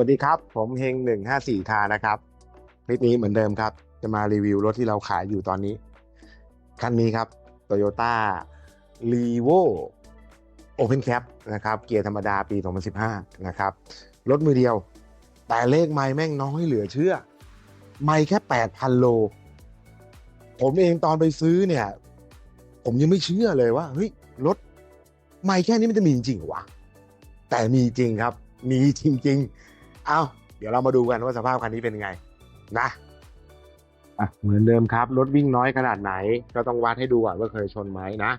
สวัสดีครับ ผมเฮงหนึ่งห้าสี่คานะครับ คลิปนี้เหมือนเดิมครับ จะมารีวิวรถที่เราขายอยู่ตอนนี้ คันนี้ครับ Toyota r e v o Open Cap นะครับ เกียร์ธรรมดาปี 2015 นะครับ รถมือเดียว แต่เลขไม้แม่งน้อยเหลือเชื่อ ไม่แค่ 8,000 โล ผมเองตอนไปซื้อเนี่ย ผมยังไม่เชื่อเลยว่า เฮ้ย รถไม่แค่นี้มันจะมีจริงเหรอวะ แต่มีจริงครับ มีจริง ๆ เอาเดี๋ยวเรามาดูกันว่าสภาพคันนี้เป็นไงนะอะเหมือนเดิมครับ รถวิ่งน้อยขนาดไหน ก็ต้องวัดให้ดูก่อนว่าเคยชนไหมนะ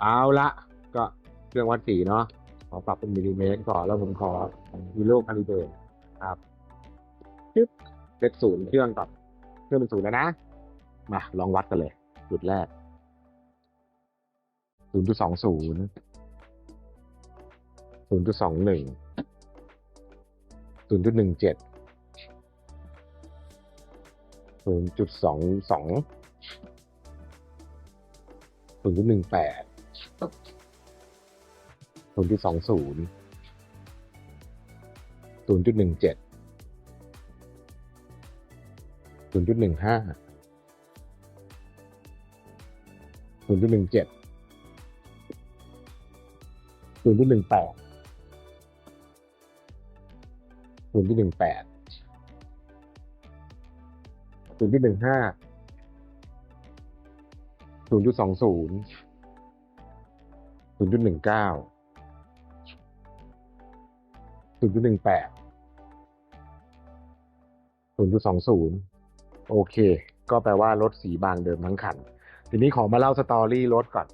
เอาละก็เครื่องวัดสีเนาะขอปรับเป็นมิลลิเมตรก่อนแล้วผมขอฮีโร่คาลิเบร์ครับปึ๊บเซตศูนย์เครื่องก่อนเครื่องเป็นศูนย์แล้วนะ มาลองวัดกันเลย จุดแรกศูนย์จุดสองศูนย์ศูนย์จุดสองหนึ่ง ศูนย์จุดหนึ่งเจ็ดศูนย์จุดสองสองศูนย์จุดหนึ่งแปดศูนย์จุดสองศูนย์ศูนย์จุดหนึ่งเจ็ดศูนย์จุดหนึ่งห้าศูนย์จุดหนึ่งเจ็ดศูนย์จุดหนึ่งแปด ศูนย์จุดหนึ่งแปดศูนย์จุดหนึ่งห้าศูนย์จุดสองศูนย์ศูนย์จุดหนึ่งเก้าศูนย์จุดหนึ่งแปดศูนย์จุดสองศูนย์โอเค ก็แปลว่ารถสีบางเดิมทั้งคัน ทีนี้ขอมาเล่าสตอรี่รถก่อน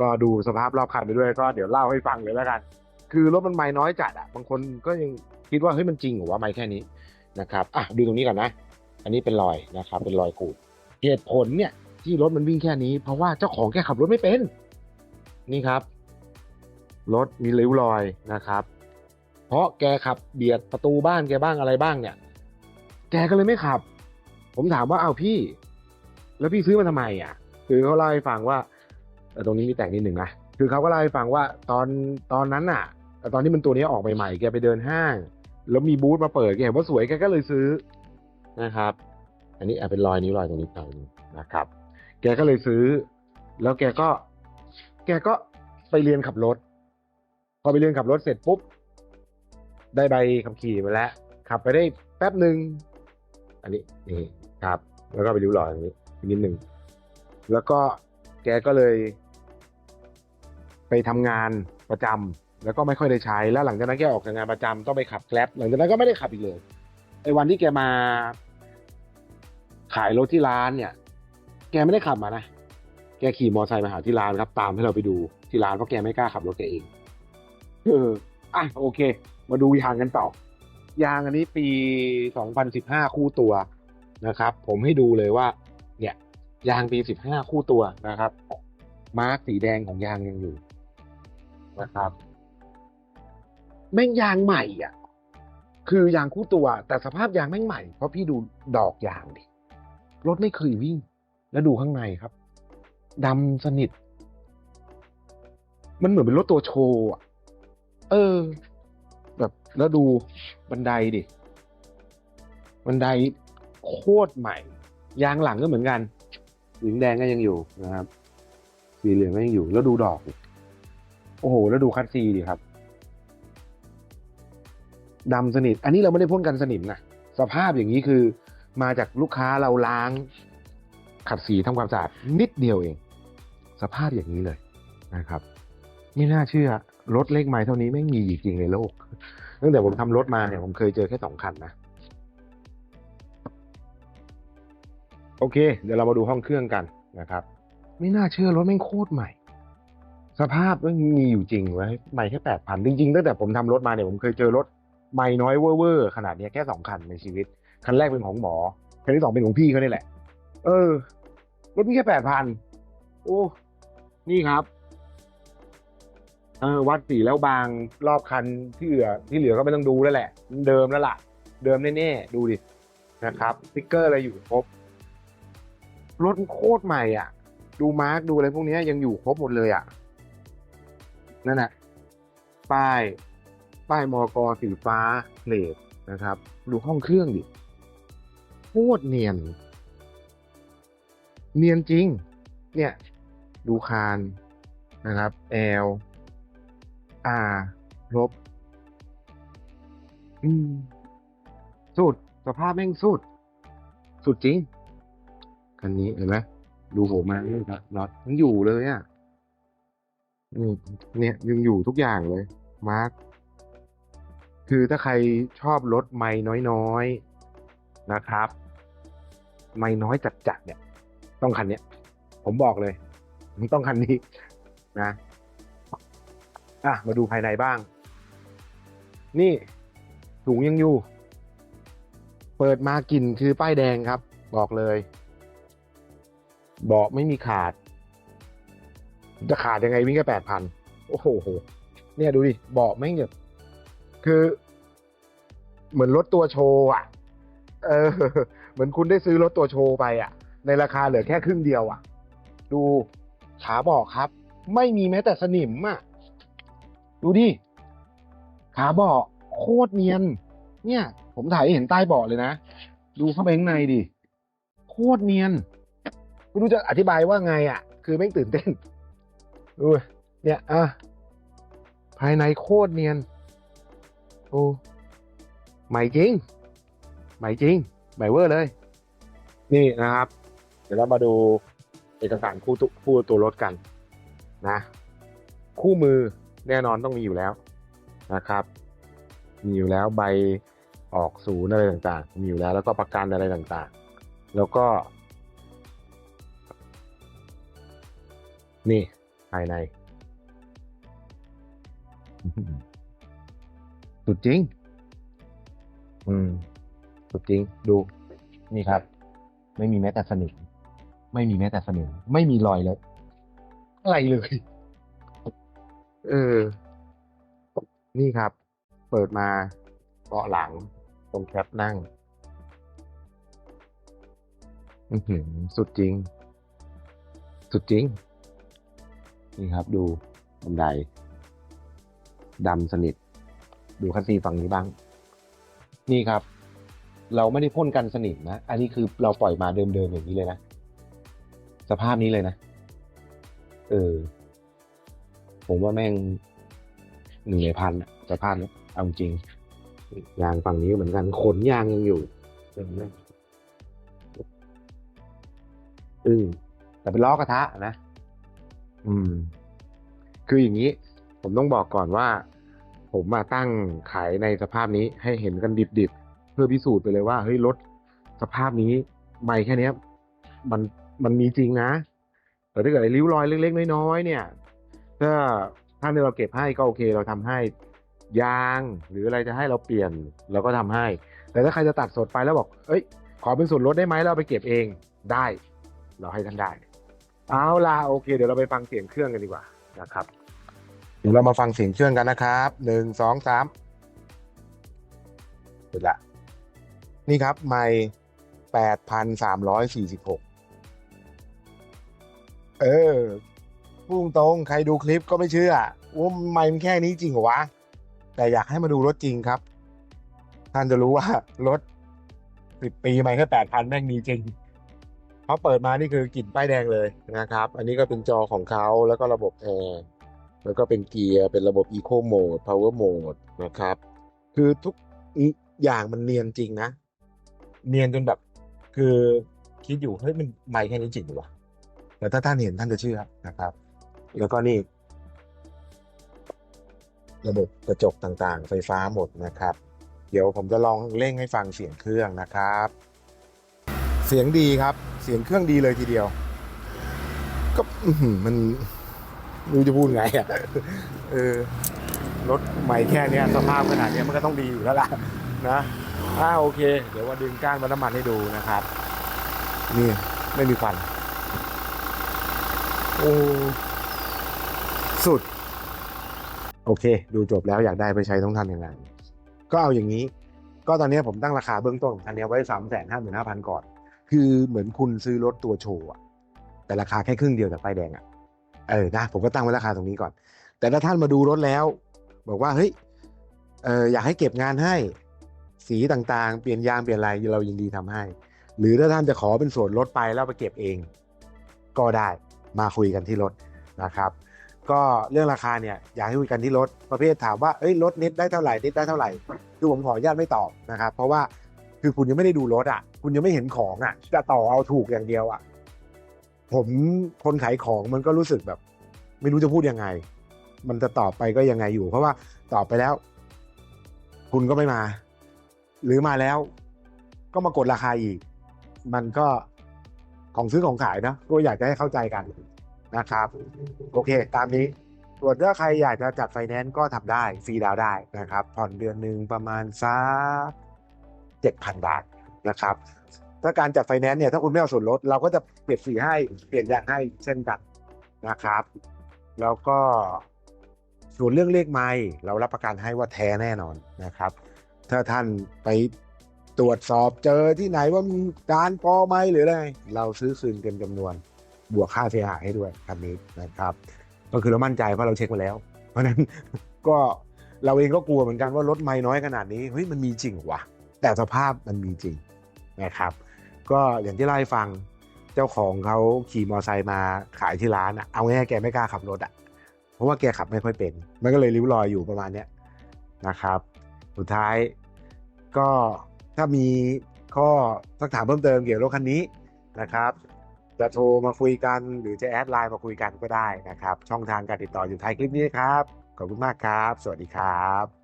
ก็ดูสภาพรอบคันไปด้วยก็เดี๋ยวเล่าให้ฟังเลยแล้วกัน คือรถมันไม่น้อยจัดอะบางคนก็ยัง คิดว่าเฮ้ยมันจริงหรอว่าไม่แค่นี้นะครับอะดูตรงนี้ก่อนนะ อันนี้เป็นรอยนะครับ เป็นรอยขูดเหตุผลเนี่ยที่รถมันวิ่งแค่นี้ เพราะว่าเจ้าของแกขับรถไม่เป็น นี่ครับรถมีริ้วรอยนะครับ เพราะแกขับเบียดประตูบ้านแกบ้างอะไรบ้างเนี่ย แกก็เลยไม่ขับ ผมถามว่าเอาพี่ แล้วพี่ซื้อมาทำไมอะ คือเขาเล่าให้ฟังว่าตรงนี้มีแต่งนิดหนึ่งนะคือเขาก็เล่าให้ฟังว่าตอนตอนนั้นน่ะ ตอนที่มันตัวนี้ออกใหม่ๆแกไปเดินห้าง แล้วมีบูธมาเปิดแกเห็นว่าสวยแกก็เลยซื้อนะครับ อันนี้อะเป็นรอยนิ้วรอยตรงนี้ไปนะครับ แกก็เลยซื้อ แล้วแกก็ แกก็ไปเรียนขับรถ พอไปเรียนขับรถเสร็จปุ๊บ ได้ใบขับขี่มาแล้ว ขับไปได้แป๊บหนึ่งอันนี้นี่ครับ แล้วก็ไปริ้วรอยตรงนี้อีกนิดหนึ่งแล้วก็แกก็เลย ไปทำงานประจำ แล้วก็ไม่ค่อยได้ใช้แล้วหลังจากนั้นแกออกจากงานประจำต้องไปขับแกร็บหลังจากนั้นก็ไม่ได้ขับอีกเลยไอ้วันที่แกมา ขายรถที่ร้านเนี่ย แกไม่ได้ขับมานะแกขี่มอเตอร์ไซค์มาหาที่ร้านครับ ตามให้เราไปดูที่ร้านเพราะแกไม่กล้าขับรถแกเองเอออะโอเค มาดูยางกันต่อยางอันนี้ปี 2015 คู่ตัวนะครับ ผมให้ดูเลยว่า เนี่ยยางปี 15 คู่ตัวนะครับ มาร์กสีแดงของยางยังอยู่นะครับ แม่งยางใหม่อะ คือยางคู่ตัวแต่สภาพยางแม่งใหม่ เพราะพี่ดูดอกยางดิ รถไม่เคยวิ่ง แล้วดูข้างในครับดำสนิท มันเหมือนเป็นรถตัวโชว์อะ เออ แบบแล้วดูบันไดดิ บันไดโคตรใหม่ ยางหลังก็เหมือนกันสีแดงก็ยังอยู่นะครับ สีเหลืองก็ยังอยู่ แล้วดูดอก โอ้โห แล้วดูคัดซีดิครับ ดำสนิท อันนี้เราไม่ได้พ่นกันสนิมนะสภาพอย่างนี้คือมาจากลูกค้าเราล้าง ขัดสีทำความสะอาดนิดเดียวเอง สภาพอย่างนี้เลยนะครับ ไม่น่าเชื่อรถเล็กไม้เท่านี้ไม่มีจริงในโลกตั้งแต่ผมทำรถมาเนี่ยผมเคยเจอแค่สองคันนะโอเค เดี๋ยวเรามาดูห้องเครื่องกันนะครับ ไม่น่าเชื่อรถแม่งโคตรใหม่ สภาพมันมีอยู่จริงไว้ยใหม่แค่แปดพันจริงๆตั้งแต่ผมทำรถมาเนี่ยผมเคยเจอรถ ใหม่น้อยเวอร์ขนาดนี้แค่สองคันในชีวิต คันแรกเป็นของหมอ คันที่สองเป็นของพี่เขานี่แหละ เออ รถมีแค่แปดพันโอ้ นี่ครับเออวัดสีแล้วบางรอบคันที่เหลือที่เหลือก็ไม่ต้องดูแล้วแหละ เดิมแล้วล่ะ เดิมแน่ๆดูดินะครับสติ๊กเกอร์อะไรอยู่ครบรถโคตรใหม่อะ ดูมาร์กดูอะไรพวกนี้ยังอยู่ครบหมดเลยอะ นั่นน่ะป้าย ป้ายมอกอสีฟ้าเพลทนะครับ ดูห้องเครื่องดิโคตรเนียน เนียนจริง เนี่ย ดูคานนะครับ L R ลบอืม สุด สภาพแม่งสุด สุดจริง คันนี้เห็นไหมดูโหมานี่ครับน็อตยังอยู่เลยอะเนี่ยยังอยู่ทุกอย่างเลย มาร์ค คือถ้าใครชอบรถไม่น้อยๆนะครับ ไม่น้อยจัดๆเนี่ย ต้องคันเนี้ยผมบอกเลยต้องคันนี้นะอะมาดูภายในบ้าง นี่ถุงยังอยู่ เปิดมากลิ่นคือป้ายแดงครับ บอกเลยเบาะไม่มีขาด จะขาดยังไงวิ่งแค่แปดพันโอ้โหเนี่ยดูดิเบาะไม่งแบบคือ เหมือนรถตัวโชว์อะ เออ เหมือนคุณได้ซื้อรถตัวโชว์ไปอะ ในราคาเหลือแค่ครึ่งเดียวอะ ดูขาเบาะครับ ไม่มีแม้แต่สนิมอะ ดูดิ ขาเบาะโคตรเนียน เนี่ย ผมถ่ายเห็นใต้เบาะเลยนะ ดูเข้าไปข้างในดิ โคตรเนียน ไม่รู้จะอธิบายว่าไงอะ คือแม่ตื่นเต้นดูเนี่ย อะ ภายในโคตรเนียน โอ้ ใหม่จริง ใหม่จริง ใหม่เวอร์เลย นี่นะครับ เดี๋ยวเรามาดูเอกสารคู่ตุคู่ตัวรถกันนะ คู่มือแน่นอนต้องมีอยู่แล้วนะครับ มีอยู่แล้วใบออกศูนย์อะไรต่างๆ มีอยู่แล้วแล้วก็ประกันอะไรต่างๆ แล้วก็ นี่ภายใน สุดจริง อืมสุดจริงดูนี่ครับ ไม่มีแม้แต่สนิมไม่มีแม้แต่สนิมไม่มีรอยแล้วอะไรเลย เออ นี่ครับ เปิดมาเบาะหลัง ตรงแคปนั่งอือหือสุดจริง สุดจริง นี่ครับ ดูบันไดดำสนิท ดูคัสซีฝั่งนี้บ้าง นี่ครับ เราไม่ได้พ่นกันสนิมนะ อันนี้คือเราปล่อยมาเดิมๆอย่างนี้เลยนะ สภาพนี้เลยนะ เออ ผมว่าแม่งหนึ่งในพันอะสภาพนี้เอาจริง ยางฝั่งนี้เหมือนกัน ขนยางยังอยู่เห็นไหมอืมแต่เป็นล้อกระทะนะ อืม คืออย่างนี้ ผมต้องบอกก่อนว่า ผมมาตั้งขายในสภาพนี้ให้เห็นกันดิบๆ เพื่อพิสูจน์ไปเลยว่าเฮ้ยรถสภาพนี้ไม่แค่นี้มันมันมีจริงนะ แต่ถ้าเกิดไอ้ริ้วรอยเล็กๆ น้อยๆ เนี่ยถ้าถ้าเราเก็บให้ก็โอเคเราทำให้ยางหรืออะไรจะให้เราเปลี่ยนเราก็ทำให้ แต่ถ้าใครจะตัดสดไปแล้วบอก เอ้ย ขอเป็นส่วนลดได้ไหมเราไปเก็บเองได้ เราให้ท่านได้ เอาล่ะโอเค เดี๋ยวเราไปฟังเสียงเครื่องกันดีกว่านะครับ เดี๋ยวเรามาฟังเสียงเครื่องกันนะครับหนึ่งสองสามเสร็จละนี่ครับไม่แปดพันสามร้อยสี่สิบหกเออพูดตรงใครดูคลิปก็ไม่เชื่อว่าไม่มันแค่นี้จริงเหรอวะ แต่อยากให้มาดูรถจริงครับ ท่านจะรู้ว่ารถสิบปีไม่แค่แปดพันแม่งมีจริงเพราะเปิดมานี่คือกลิ่นป้ายแดงเลยนะครับ อันนี้ก็เป็นจอของเขาแล้วก็ระบบแอร์ แล้วก็เป็นเกียร์เป็นระบบ Eco Mode Power Mode นะครับ คือทุกอย่างมันเนียนจริงนะ เนียนจนแบบ คือคิดอยู่เฮ้ยมันไม่แค่นี้จริงหรอวะแต่ถ้าท่านเห็นท่านจะเชื่อนะครับ แล้วก็นี่ ระบบกระจกต่างๆ ไฟฟ้าหมดนะครับ เดี๋ยวผมจะลองเร่งให้ฟังเสียงเครื่องนะครับ เสียงดีครับ เสียงเครื่องดีเลยทีเดียว ก็มัน รู้จะพูดไงอะเออรถใหม่แค่เนี้ยสภาพขนาดเนี้ยมันก็ต้องดีอยู่แล้วล่ะนะอ่าโอเค เดี๋ยวว่าดึงก้านวัดน้ำมันให้ดูนะครับ นี่ไม่มีควันโอ้สุด โอเค ดูจบแล้วอยากได้ไปใช้ต้องทำยังไงก็เอาอย่างนี้ ก็ตอนนี้ผมตั้งราคาเบื้องต้นอันนี้ไว้สามแสนห้าหมื่นห้าพันก่อน คือเหมือนคุณซื้อรถตัวโชว์อะแต่ราคาแค่ครึ่งเดียวจากป้ายแดงอะ เออนะผมก็ตั้งไว้ราคาตรงนี้ก่อน แต่ถ้าท่านมาดูรถแล้ว บอกว่าเฮ้ยเอออยากให้เก็บงานให้สีต่างๆ เปลี่ยนยางเปลี่ยนอะไรเรายินดีทำให้ หรือถ้าท่านจะขอเป็นส่วนลดไปแล้วไปเก็บเอง ก็ได้มาคุยกันที่รถนะครับ ก็เรื่องราคาเนี่ยอยากให้คุยกันที่รถประเภทถามว่าเอ้ยรถเน็ตได้เท่าไหร่เน็ตได้เท่าไหร่คือผมขออนุญาตไม่ตอบนะครับ เพราะว่าคือคุณยังไม่ได้ดูรถอะ คุณยังไม่เห็นของอะจะต่อเอาถูกอย่างเดียวอะ ผมคนขายของมันก็รู้สึกแบบ ไม่รู้จะพูดยังไง มันจะตอบไปก็ยังไงอยู่ เพราะว่าตอบไปแล้ว คุณก็ไม่มา หรือมาแล้ว ก็มากดราคาอีก มันก็ของซื้อของขายนะก็อยากจะให้เข้าใจกันนะครับ โอเค ตามนี้ส่วนถ้าใครอยากจะจัดไฟแนนซ์ก็ทำได้ฟรีดาวน์ได้นะครับ ผ่อนเดือนหนึ่งประมาณสักเจ็ดพันบาทนะครับ ถ้าการจัดไฟแนนซ์เนี่ยถ้าคุณไม่เอาส่วนลดเราก็จะเปลี่ยนสีให้เปลี่ยนยางให้เช่นกันนะครับ แล้วก็ส่วนเรื่องเลขไม้เรารับประกันให้ว่าแท้แน่นอนนะครับ ถ้าท่านไปตรวจสอบเจอที่ไหนว่ามีการปลอมไหมหรืออะไรเราซื้อคืนเต็มจำนวน บวกค่าเสียหายให้ด้วยคันนี้นะครับ ก็คือเรามั่นใจเพราะเราเช็คมาแล้ว เพราะฉะนั้นก็เราเองก็กลัวเหมือนกันว่ารถไม่น้อยขนาดนี้เฮ้ยมันมีจริงวะแต่สภาพมันมีจริงนะครับ ก็อย่างที่เล่าให้ฟังเจ้าของเขาขี่มอเตอร์ไซค์มาขายที่ร้านอะเอาง่ายๆแกไม่กล้าขับรถอะเพราะว่าแกขับไม่ค่อยเป็น มันก็เลยริ้วรอยอยู่ประมาณเนี้ยนะครับ สุดท้ายก็ถ้ามีข้อสักถามเพิ่มเติมเกี่ยวกับรถคันนี้นะครับ จะโทรมาคุยกันหรือจะแอดไลน์มาคุยกันก็ได้นะครับ ช่องทางการติดต่ออยู่ท้ายคลิปนี้ครับ ขอบคุณมากครับ สวัสดีครับ